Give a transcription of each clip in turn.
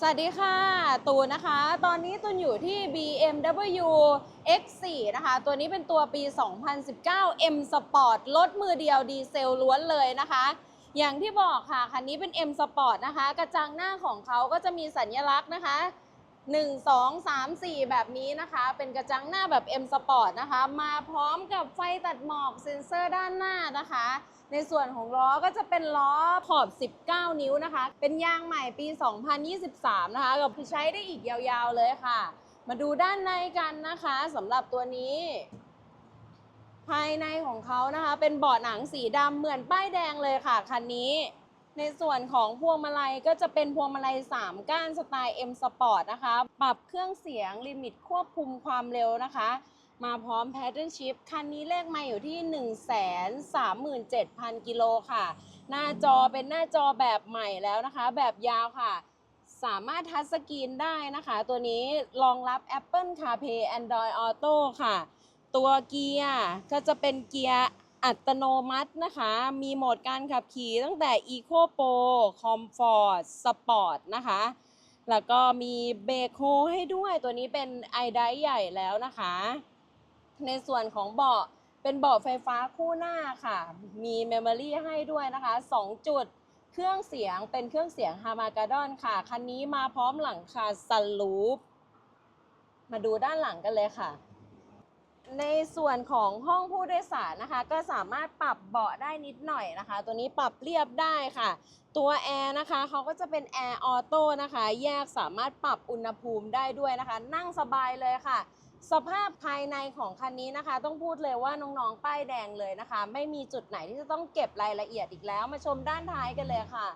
สวัสดีค่ะ ตูนนะคะ ตอนนี้ตูนอยู่ที่ BMW X4 นะคะ ตัวนี้เป็นตัวปี 2019 M Sport รถมือเดียวดีเซลล้วนเลยนะคะ อย่างที่บอกค่ะ คันนี้เป็น M Sport นะคะ กระจังหน้าของเขาก็จะมีสัญลักษณ์นะคะ 1 2 3 4 แบบนี้นะคะ เป็นกระจังหน้าแบบ M Sport นะคะ มาพร้อมกับไฟตัดหมอกเซ็นเซอร์ด้านหน้านะคะ ในส่วนของล้อก็จะเป็นล้อขอบ 19 นิ้วนะคะ เป็นยางใหม่ปี 2023 นะคะกับใช้ได้อีกยาวๆเลยค่ะ มาดูด้านในกันนะคะสำหรับตัวนี้ ภายในของเขานะคะ เป็นเบาะหนังสีดำเหมือนป้ายแดงเลยค่ะคันนี้ ในส่วนของพวงมาลัยก็จะเป็นพวงมาลัย 3 ก้านสไตล์ M Sport นะคะ ปรับเครื่องเสียงลิมิตควบคุมความเร็วนะคะ มาพร้อม Pattern Shift คันนี้เลขมาอยู่ที่ 137,000 กิโลค่ะ หน้าจอเป็นหน้าจอแบบใหม่แล้วนะคะ แบบยาวค่ะ สามารถทัชสกรีนได้นะคะ ตัวนี้รองรับ Apple CarPlay Android Auto ค่ะ ตัวเกียร์ก็จะเป็นเกียร์อัตโนมัตินะคะ มีโหมดการขับขี่ตั้งแต่ Eco Pro Comfort Sport นะคะ แล้วก็มีเบรกโฮให้ด้วย ตัวนี้เป็นไอไดใหญ่แล้วนะคะ ในส่วนของเบาะเป็นเบาะไฟฟ้าคู่หน้าค่ะ มีเมมโมรี่ให้ด้วยนะคะ 2 จุด เครื่องเสียงเป็นเครื่องเสียงฮามากาดอนค่ะ คันนี้มาพร้อมหลังคาซันลูป มาดูด้านหลังกันเลยค่ะ ในส่วนของห้องผู้โดยสารนะคะ ก็สามารถปรับเบาะได้นิดหน่อยนะคะ ตัวนี้ปรับเรียบได้ค่ะ ตัวแอร์นะคะเขาก็จะเป็นแอร์ออโต้นะคะ แยกสามารถปรับอุณหภูมิได้ด้วยนะคะ นั่งสบายเลยค่ะ สภาพภายในของคันนี้นะคะ ต้องพูดเลยว่าน้องๆ ป้ายแดงเลยนะคะ ไม่มีจุดไหนที่จะต้องเก็บรายละเอียดอีกแล้ว มาชมด้านท้ายกันเลยค่ะ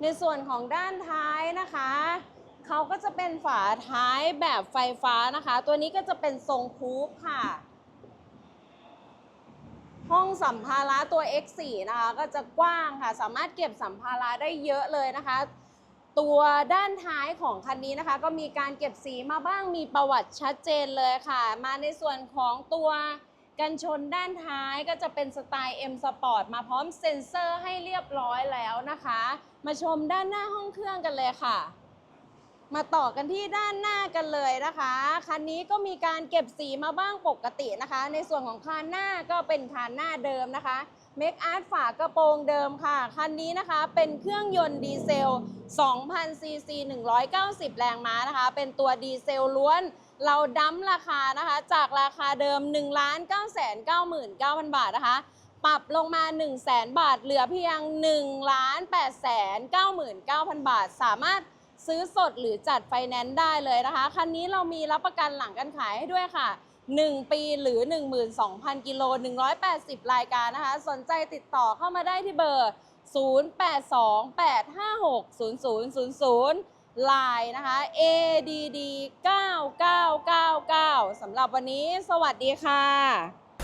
ในส่วนของด้านท้ายนะคะเขาก็จะเป็นฝาท้ายแบบไฟฟ้านะคะ ตัวนี้ก็จะเป็นทรงคูปค่ะ ห้องสัมภาระตัว X4 นะคะ ก็จะกว้างค่ะ สามารถเก็บสัมภาระได้เยอะเลยนะคะ ตัวด้านท้ายของคันนี้นะคะ ก็มีการเก็บสีมาบ้างมีประวัติชัดเจนเลยค่ะ มาในส่วนของตัวกันชนด้านท้ายก็จะเป็นสไตล์ M Sport มาพร้อมเซ็นเซอร์ให้เรียบร้อยแล้วนะคะ มาชมด้านหน้าห้องเครื่องกันเลยค่ะ มาต่อกันที่ด้านหน้ากันเลยนะคะ คันนี้ก็มีการเก็บสีมาบ้างปกตินะคะ ในส่วนของคานหน้าก็เป็นคานหน้าเดิมนะคะเมคอาร์ตฝากระโปรงเดิมค่ะ คันนี้นะคะเป็นเครื่องยนต์ดีเซล 2,000 ซีซี 190 แรงม้านะคะ เป็นตัวดีเซลล้วน เราดั้มราคานะคะ จากราคาเดิม 1 9 9 9 9 0 0 บาทนะคะ ปรับลงมา 1 0 0 0 0แบาท เหลือเพียง 1 8 9 9 0 0บาท สามารถ ซื้อสดหรือจัดไฟแนนซ์ได้เลยนะคะ คันนี้เรามีรับประกันหลังการขายให้ด้วยค่ะ 1 ปีหรือ 12,000 กิโล 180 รายการนะคะ สนใจติดต่อเข้ามาได้ที่เบอร์ 0828560000ไลน์นะคะ ADD 9999 สำหรับวันนี้ สวัสดีค่ะ